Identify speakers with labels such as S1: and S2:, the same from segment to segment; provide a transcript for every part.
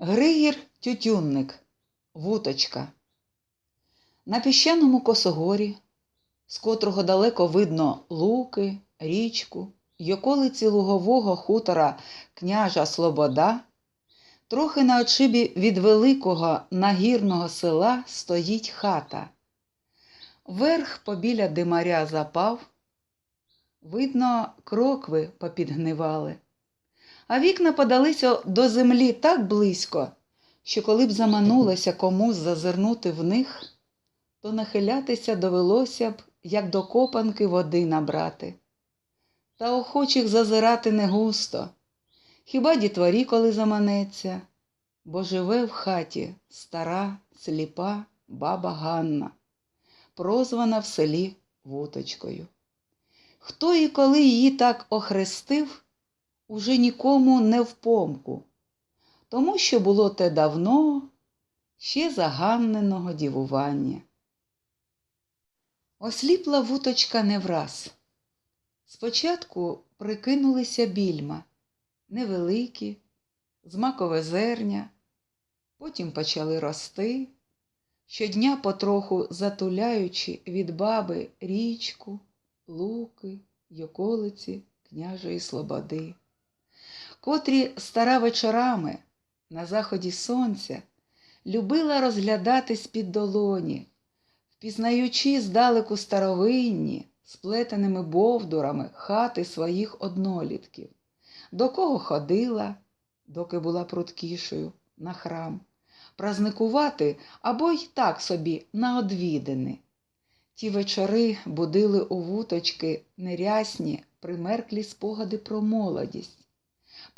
S1: Григір Тютюнник, Вуточка. На піщаному косогорі, з котрого далеко видно луки, річку й околиці лугового хутора княжа Слобода, трохи на очибі від великого нагірного села стоїть хата. Верх побіля димаря запав, видно, крокви попідгнивали а вікна подалися до землі так близько, що коли б заманулося комусь зазирнути в них, то нахилятися довелося б, як до копанки води набрати. Та охочих зазирати не густо, хіба дітворі, коли заманеться, бо живе в хаті стара, сліпа баба Ганна, прозвана в селі Вуточкою. Хто і коли її так охрестив, уже нікому не впомку, тому що було те давно ще заганненого дівування. Осліпла вуточка не враз. Спочатку прикинулися більма, невеликі, з макове зерня, потім почали рости, щодня потроху затуляючи від баби річку, луки й околиці княжої слободи котрі стара вечорами на заході сонця любила розглядати з-під долоні, впізнаючи здалеку старовинні, сплетеними бовдурами хати своїх однолітків, до кого ходила, доки була пруткішою, на храм, празникувати або й так собі на одвідини. Ті вечори будили у вуточки нерясні, примерклі спогади про молодість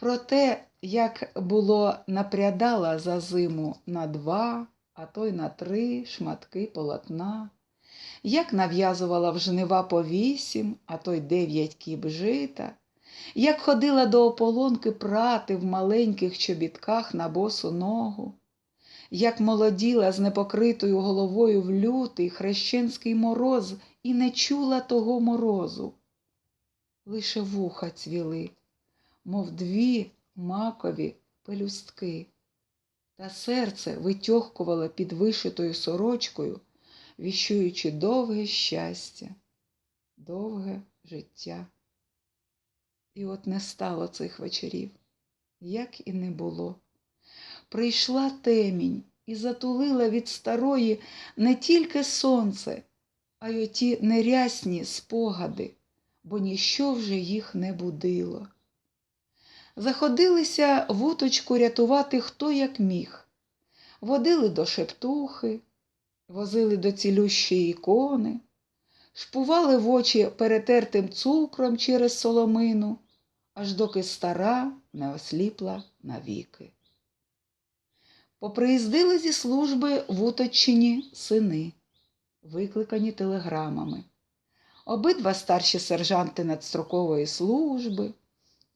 S1: про те, як було напрядала за зиму на два, а то й на три шматки полотна, як нав'язувала в жнива по вісім, а то й дев'ять кіб жита, як ходила до ополонки прати в маленьких чобітках на босу ногу, як молоділа з непокритою головою в лютий хрещенський мороз і не чула того морозу. Лише вуха цвіли мов дві макові пелюстки, та серце витьохкувало під вишитою сорочкою, віщуючи довге щастя, довге життя. І от не стало цих вечорів, як і не було. Прийшла темінь і затулила від старої не тільки сонце, а й оті нерясні спогади, бо ніщо вже їх не будило. Заходилися вуточку рятувати хто як міг. Водили до шептухи, возили до цілющої ікони, шпували в очі перетертим цукром через соломину, аж доки стара не осліпла навіки. Поприїздили зі служби в Уточчині сини, викликані телеграмами. Обидва старші сержанти надстрокової служби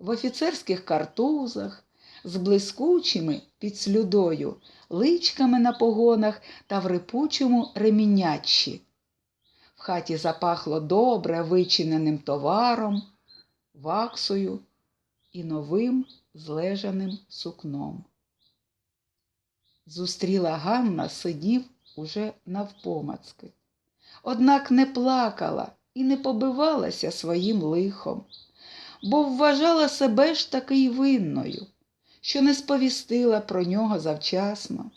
S1: в офіцерських картузах, з блискучими під слюдою, личками на погонах та в рипучому ремінячі. В хаті запахло добре вичиненим товаром, ваксою і новим злежаним сукном. Зустріла Ганна сидів уже навпомацки. Однак не плакала і не побивалася своїм лихом бо вважала себе ж таки й винною, що не сповістила про нього завчасно,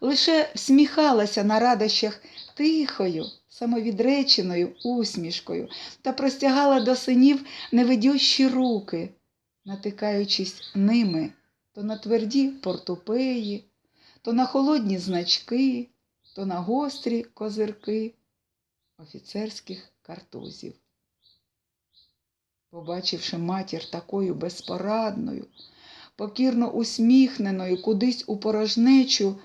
S1: лише всміхалася на радощах тихою, самовідреченою усмішкою та простягала до синів невидющі руки, натикаючись ними то на тверді портупеї, то на холодні значки, то на гострі козирки офіцерських картузів. Побачивши матір такою безпорадною, покірно усміхненою кудись у порожнечу,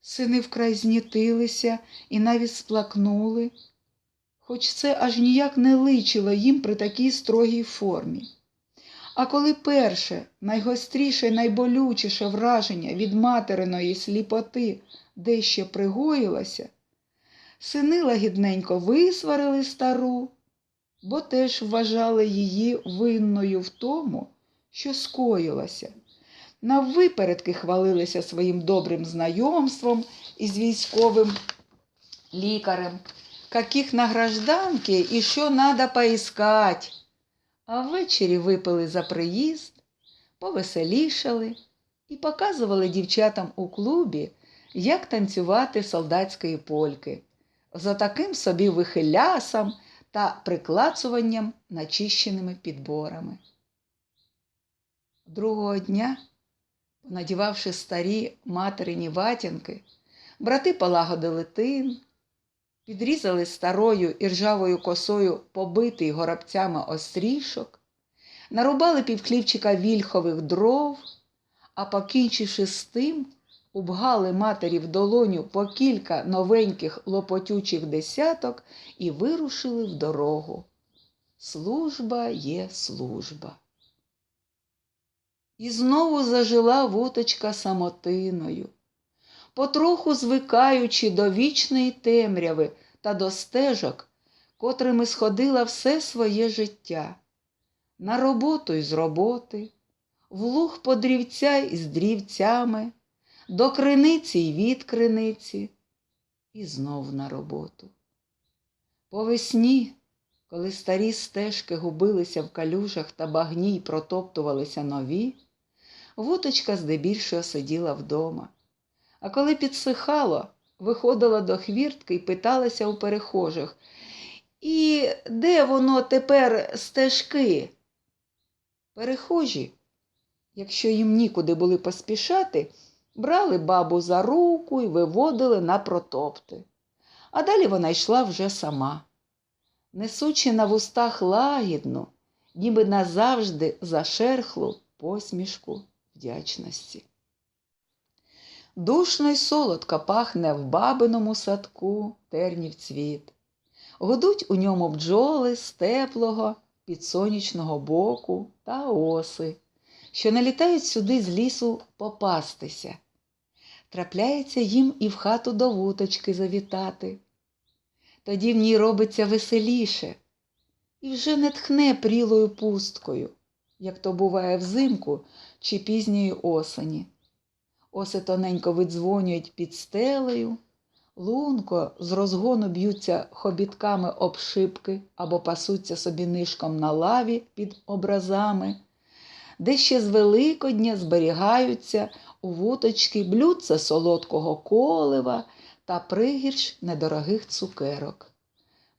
S1: сини вкрай знітилися і навіть сплакнули, хоч це аж ніяк не личило їм при такій строгій формі. А коли перше, найгостріше, найболючіше враження від материної сліпоти дещо пригоїлося, сини лагідненько висварили стару бо теж вважали її винною в тому, що скоїлося, наввипередки хвалилися своїм добрим знайомством із військовим лікарем, каких на гражданки і що надо поискать. А ввечері випили за приїзд, повеселішали і показували дівчатам у клубі, як танцювати солдатської польки за таким собі вихилясом та приклацуванням начищеними підборами. Другого дня, понадівавши старі материні ватянки, брати полагодили тин, підрізали старою іржавою косою побитий горобцями острішок, нарубали півклівчика вільхових дров, а покінчивши з тим, убгали матері в долоню по кілька новеньких лопотючих десяток і вирушили в дорогу. Служба є служба. І знову зажила вуточка самотиною, потроху звикаючи до вічної темряви та до стежок, котрими сходила все своє життя, на роботу й з роботи, в луг по дрівця й з дрівцями, до криниці й від криниці, і знов на роботу. По весні, коли старі стежки губилися в калюжах та багні й протоптувалися нові, вуточка здебільшого сиділа вдома. А коли підсихало, виходила до хвіртки і питалася у перехожих. І де воно тепер стежки? Перехожі, якщо їм нікуди були поспішати, брали бабу за руку і виводили на протопти. А далі вона йшла вже сама, несучи на вустах лагідну, ніби назавжди зашерхлу посмішку вдячності. Душно й солодко пахне в бабиному садку тернів цвіт. Гудуть у ньому бджоли з теплого, підсонячного боку та оси, що налітають сюди з лісу попастися. Трапляється їм і в хату до вуточки завітати. Тоді в ній робиться веселіше і вже не тхне прілою пусткою, як то буває взимку чи пізньої осені. Оси тоненько видзвонюють під стелею, лунко з розгону б'ються хобітками об шибки або пасуться собі нишком на лаві під образами, де ще з Великодня зберігаються вуточки блюдце солодкого колива та пригірш недорогих цукерок.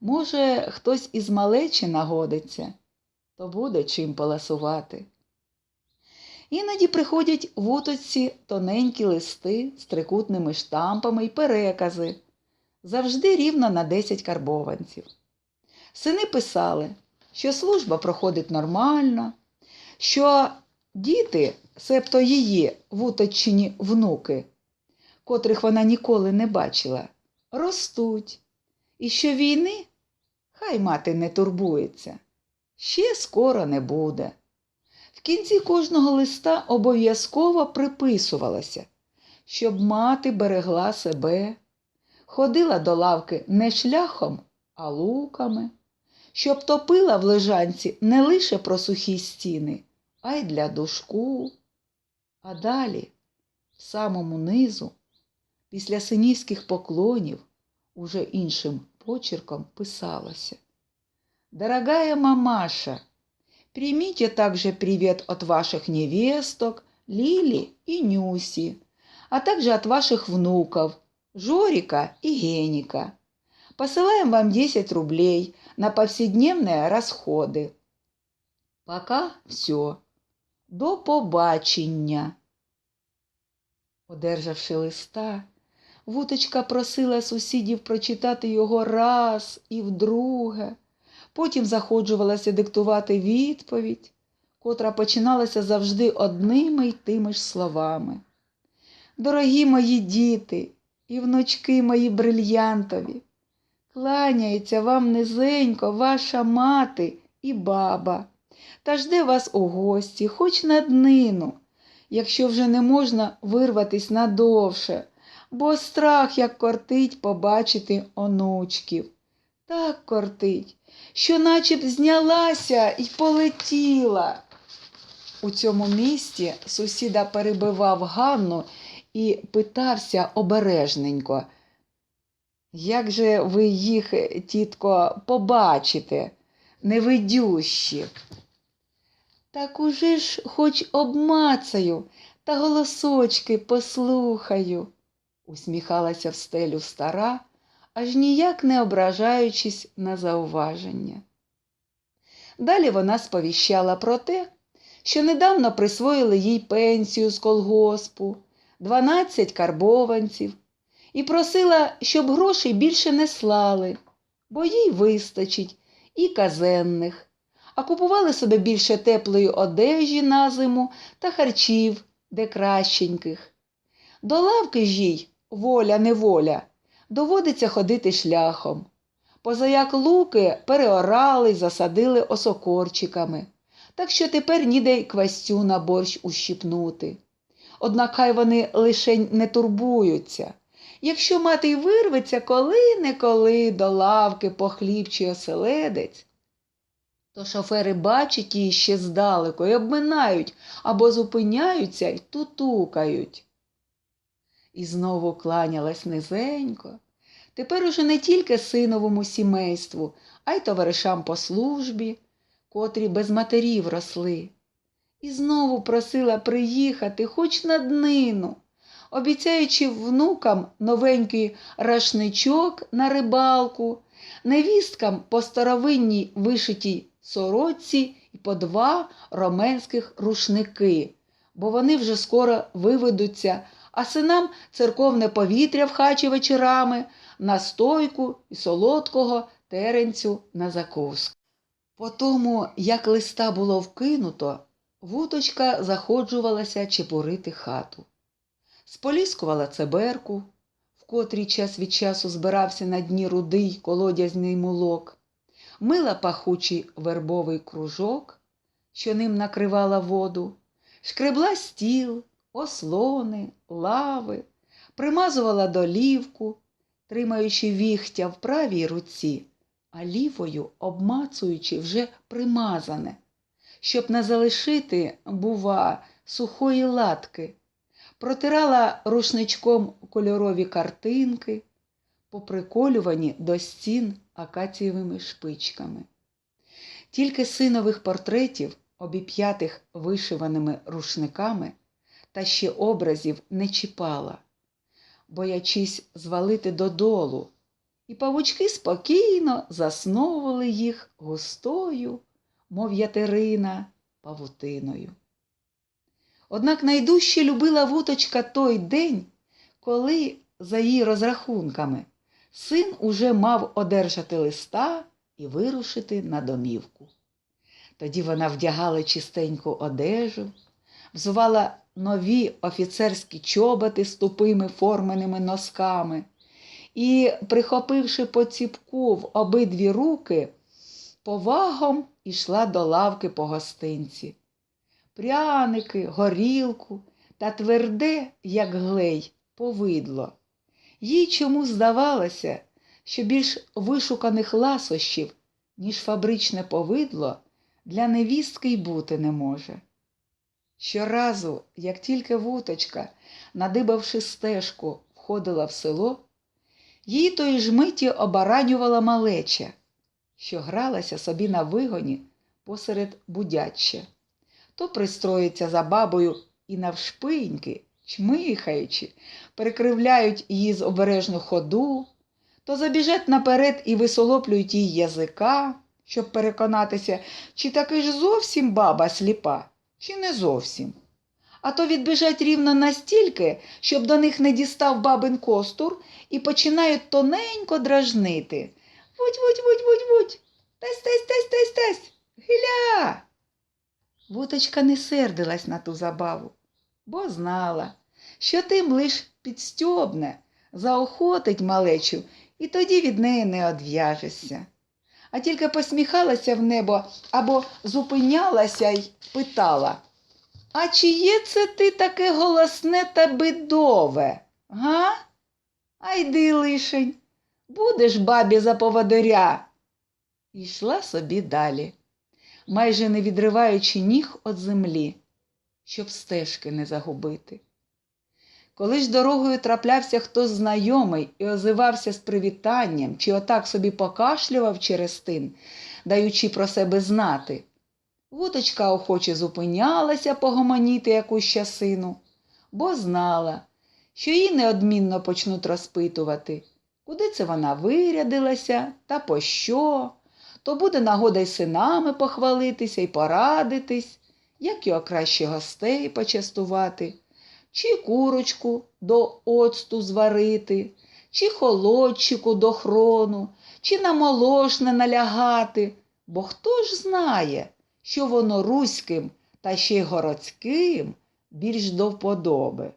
S1: Може, хтось із малечі нагодиться, то буде чим поласувати. Іноді приходять в уточці тоненькі листи з трикутними штампами і перекази, завжди рівно на 10 карбованців. Сини писали, що служба проходить нормально, що діти, себто її вуточчині внуки, котрих вона ніколи не бачила, ростуть, і що війни? Хай мати не турбується, ще скоро не буде. В кінці кожного листа обов'язково приписувалося, щоб мати берегла себе, ходила до лавки не шляхом, а луками, щоб топила в лежанці не лише про сухі стіни, а й для душку. А далі, в самому низу, після синівських поклонів, уже іншим почерком писалося. Дорогая мамаша, Примите также привет от ваших невесток Лили и Нюси, а также от ваших внуков Жорика и Геника. Посылаем вам 10 рублей на повседневные расходы. Пока все. До побачення. Одержавши листа, вуточка просила сусідів прочитати його раз і вдруге. Потім заходжувалася диктувати відповідь, котра починалася завжди одними й тими ж словами. Дорогі мої діти і внучки мої брильянтові, кланяється вам низенько ваша мати і баба, та жде вас у гості, хоч на днину, якщо вже не можна вирватись надовше, бо страх як кортить побачити онучків. Так кортить, що наче б знялася і полетіла. у цьому місті сусіда перебивав Ганну і питався обережненько. Як же ви їх, тітко, побачите, невидющі? Так уже ж хоч обмацаю та голосочки послухаю, усміхалася в стелю стара, аж ніяк не ображаючись на зауваження. Далі вона сповіщала про те, що недавно присвоїли їй пенсію з колгоспу, 12 карбованців, і просила, щоб грошей більше не слали, бо їй вистачить і казенних, а купували собі більше теплої одежі на зиму та харчів, де кращеньких. До лавки ж їй, воля неволя, доводиться ходити шляхом. Позаяк луки переорали й засадили осокорчиками, так що тепер ніде й квастю на борщ ущипнути. Однак хай вони лишень не турбуються. Якщо мати й вирветься коли-неколи до лавки по оселедець, то шофери бачать її ще здалеку і обминають або зупиняються й тутукають. І знову кланялась низенько. Тепер уже не тільки синовому сімейству, а й товаришам по службі, котрі без матерів росли. І знову просила приїхати хоч на днину, обіцяючи внукам новенький рашничок на рибалку, невісткам по старовинній вишитій сорочці і по два роменських рушники, бо вони вже скоро виведуться, а синам церковне повітря в хачі вечорами, настойку і солодкого теренцю на закуску. По тому, як листа було вкинуто, вуточка заходжувалася чепурити хату. Споліскувала цеберку, в котрій час від часу збирався на дні рудий колодязний мулок, мила пахучий вербовий кружок, що ним накривала воду, шкребла стіл, ослони, лави, примазувала долівку, тримаючи віхтя в правій руці, а лівою обмацуючи вже примазане, щоб не залишити, бува, сухої латки, протирала рушничком кольорові картинки, поприколювані до стін акацієвими шпичками. Тільки синових портретів, обіп'ятих вишиваними рушниками, та ще образів не чіпала, боячись звалити додолу, і павучки спокійно засновували їх густою, мов ятерина, павутиною. Однак найдужче любила вуточка той день, коли, за її розрахунками, син уже мав одержати листа і вирушити на домівку. Тоді вона вдягала чистеньку одежу, взувала нові офіцерські чоботи з тупими форменими носками і, прихопивши по ціпку в обидві руки, повагом ішла до лавки по гостинці. Пряники, горілку та тверде, як глей, повидло. Їй чому здавалося, що більш вишуканих ласощів, ніж фабричне повидло, для невістки й бути не може. Щоразу, як тільки вуточка, надибавши стежку, входила в село, їй тої ж миті обаранювала малеча, що гралася собі на вигоні посеред будяччя. То пристроїться за бабою і навшпиньки, чмихаючи, перекривляють її з обережну ходу, то забіжать наперед і висолоплюють їй язика, щоб переконатися, чи таки ж зовсім баба сліпа, чи не зовсім. А то відбіжать рівно настільки, щоб до них не дістав бабин костур і починають тоненько дражнити. Вудь, вудь, вудь. Тесь, тесь, тесь, тесь, тесь. Гиля. Вуточка не сердилась на ту забаву, бо знала, що тим лиш підстьобне, заохотить малечу, і тоді від неї не одв'яжешся. А тільки посміхалася в небо або зупинялася й питала. А чи є це ти таке голосне та бидове? Га? А йди лишень, будеш бабі за поводиря. І йшла собі далі, майже не відриваючи ніг від землі, щоб стежки не загубити. Коли ж дорогою траплявся хтось знайомий і озивався з привітанням, чи отак собі покашлював через тин, даючи про себе знати, вуточка охоче зупинялася погомоніти якусь часину, бо знала, що її неодмінно почнуть розпитувати, куди це вона вирядилася та по що, то буде нагода й синами похвалитися і порадитись, як його краще гостей почастувати чи курочку до оцту зварити, чи холодчику до хрону, чи на молошне налягати, бо хто ж знає, що воно руським та ще й городським більш до вподоби.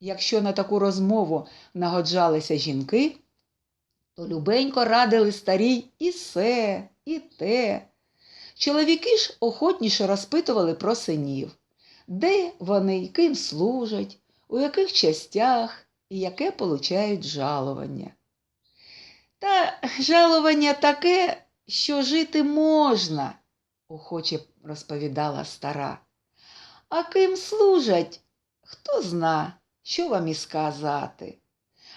S1: Якщо на таку розмову нагоджалися жінки, то любенько радили старій і се, і те. Чоловіки ж охотніше розпитували про синів де вони ким служать, у яких частях і яке получають жалування. Та жалування таке, що жити можна, охоче розповідала стара. А ким служать, хто зна, що вам і сказати.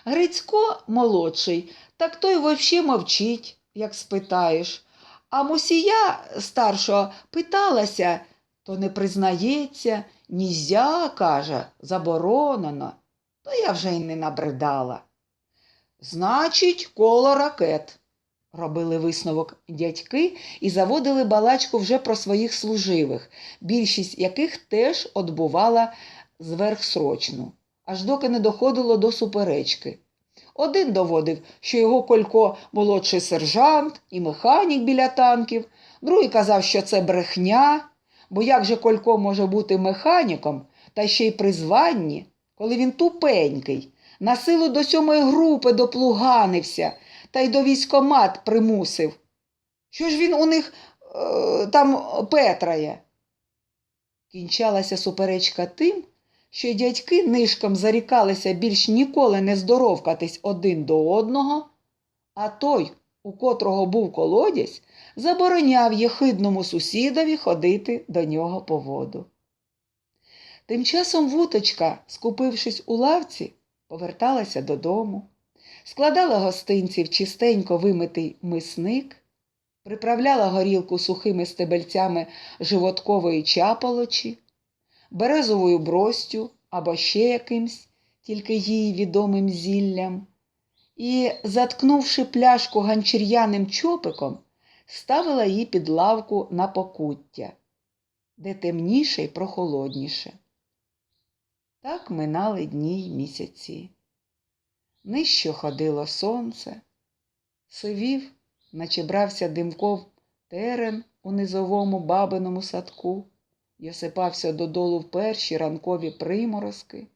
S1: Грицько молодший, так той вовще мовчить, як спитаєш. А мусія старшого питалася, то не признається, нізя, каже, заборонено, то я вже й не набридала. Значить, коло ракет, робили висновок дядьки і заводили балачку вже про своїх служивих, більшість яких теж отбувала зверхсрочну, аж доки не доходило до суперечки. Один доводив, що його Колько молодший сержант і механік біля танків, другий казав, що це брехня. Бо як же Колько може бути механіком, та ще й при званні, коли він тупенький, на силу до сьомої групи доплуганився та й до військомат примусив? Що ж він у них е, там петрає? Кінчалася суперечка тим, що дядьки нишком зарікалися більш ніколи не здоровкатись один до одного, а той, у котрого був колодязь, забороняв єхидному сусідові ходити до нього по воду. Тим часом вуточка, скупившись у лавці, поверталася додому, складала гостинці в чистенько вимитий мисник, приправляла горілку сухими стебельцями животкової чаполочі, березовою бростю або ще якимсь, тільки їй відомим зіллям, і, заткнувши пляшку ганчір'яним чопиком, ставила її під лавку на покуття, де темніше й прохолодніше. Так минали дні й місяці. Нижче ходило сонце, сивів, наче брався димков терен у низовому бабиному садку й осипався додолу в перші ранкові приморозки.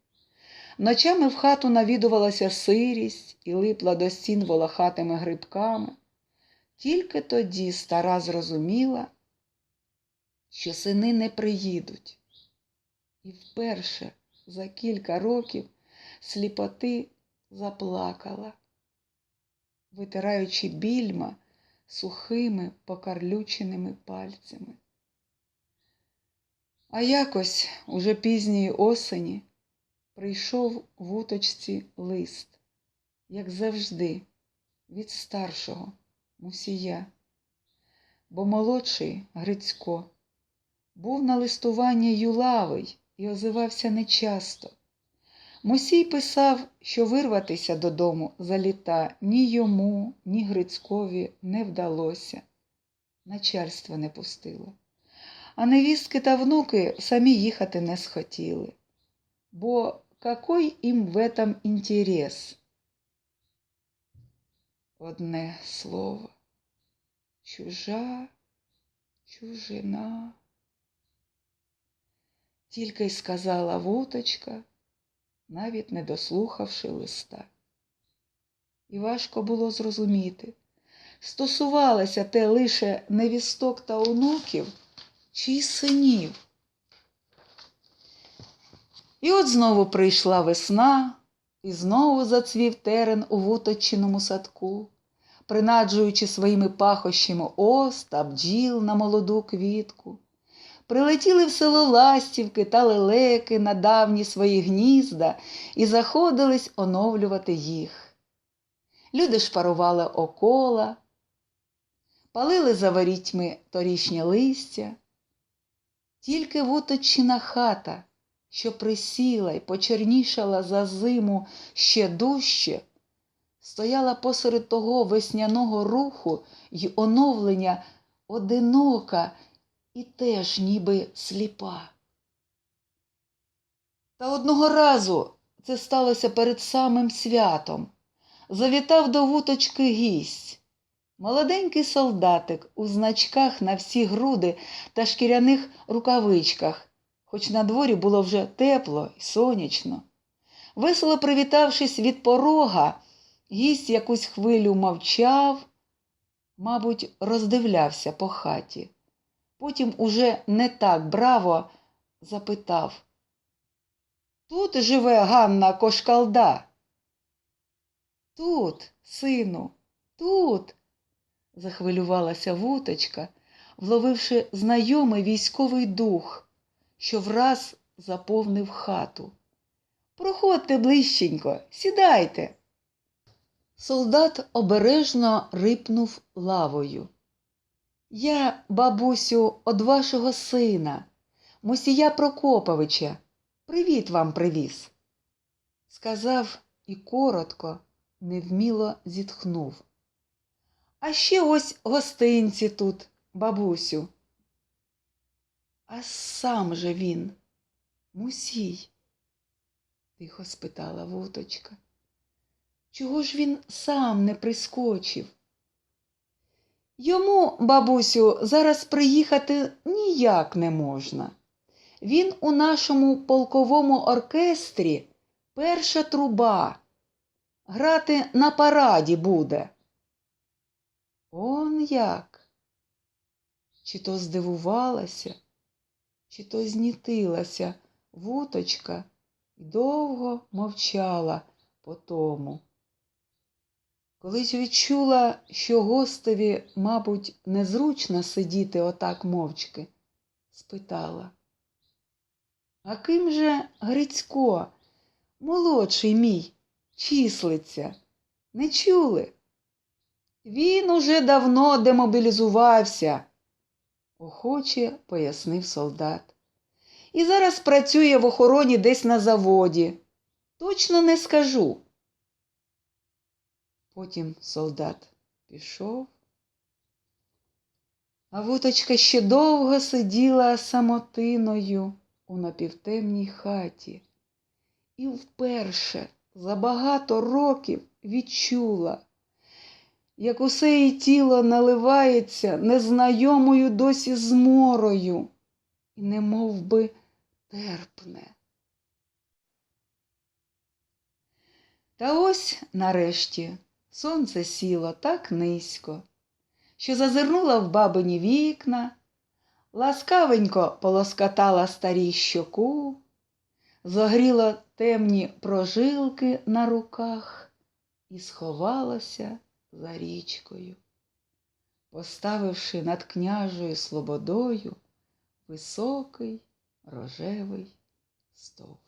S1: Ночами в хату навідувалася сирість і липла до стін волохатими грибками. Тільки тоді стара зрозуміла, що сини не приїдуть. І вперше за кілька років сліпоти заплакала, витираючи більма сухими покарлюченими пальцями. А якось уже пізньої осені прийшов в уточці лист, як завжди, від старшого мусія, бо молодший Грицько був на листуванні юлавий і озивався нечасто. Мусій писав, що вирватися додому за літа ні йому, ні Грицькові не вдалося. Начальство не пустило. А невістки та внуки самі їхати не схотіли. Бо какой їм в этом інтерес? Одне слово. Чужа, чужина. Тільки й сказала вуточка, навіть не дослухавши листа. І важко було зрозуміти, стосувалося те лише невісток та онуків чи синів. І от знову прийшла весна, і знову зацвів терен у вуточиному садку, принаджуючи своїми пахощами ост та бджіл на молоду квітку. Прилетіли в село ластівки та лелеки на давні свої гнізда і заходились оновлювати їх. Люди шпарували окола, палили за ворітьми торішнє листя. Тільки вуточина хата, що присіла й почернішала за зиму ще дужче, стояла посеред того весняного руху й оновлення одинока і теж ніби сліпа. Та одного разу це сталося перед самим святом. Завітав до вуточки гість. Молоденький солдатик у значках на всі груди та шкіряних рукавичках, хоч на дворі було вже тепло і сонячно. Весело привітавшись від порога, гість якусь хвилю мовчав, мабуть, роздивлявся по хаті. Потім уже не так браво запитав. Тут живе Ганна Кошкалда. Тут, сину, тут, захвилювалася вуточка, вловивши знайомий військовий дух, що враз заповнив хату. Проходьте ближченько, сідайте. Солдат обережно рипнув лавою. Я, бабусю, од вашого сина, Мусія Прокоповича, привіт вам привіз. Сказав і коротко, невміло зітхнув. А ще ось гостинці тут, бабусю. А сам же він, мусій, тихо спитала вуточка. Чого ж він сам не прискочив? Йому, бабусю, зараз приїхати ніяк не можна. Він у нашому полковому оркестрі перша труба. Грати на параді буде. Он як? Чи то здивувалася, чи то знітилася вуточка і довго мовчала по тому. Колись відчула, що гостеві, мабуть, незручно сидіти отак мовчки, спитала. А ким же Грицько, молодший мій, числиться? Не чули? Він уже давно демобілізувався, охоче пояснив солдат. І зараз працює в охороні десь на заводі. Точно не скажу. Потім солдат пішов, а вуточка ще довго сиділа самотиною у напівтемній хаті і вперше за багато років відчула, як усе її тіло наливається незнайомою досі зморою і немов би терпне. Та ось нарешті сонце сіло так низько, що зазирнула в бабині вікна, ласкавенько полоскатала старій щоку, зогріла темні прожилки на руках і сховалася за річкою, поставивши над княжою слободою високий рожевий стовп.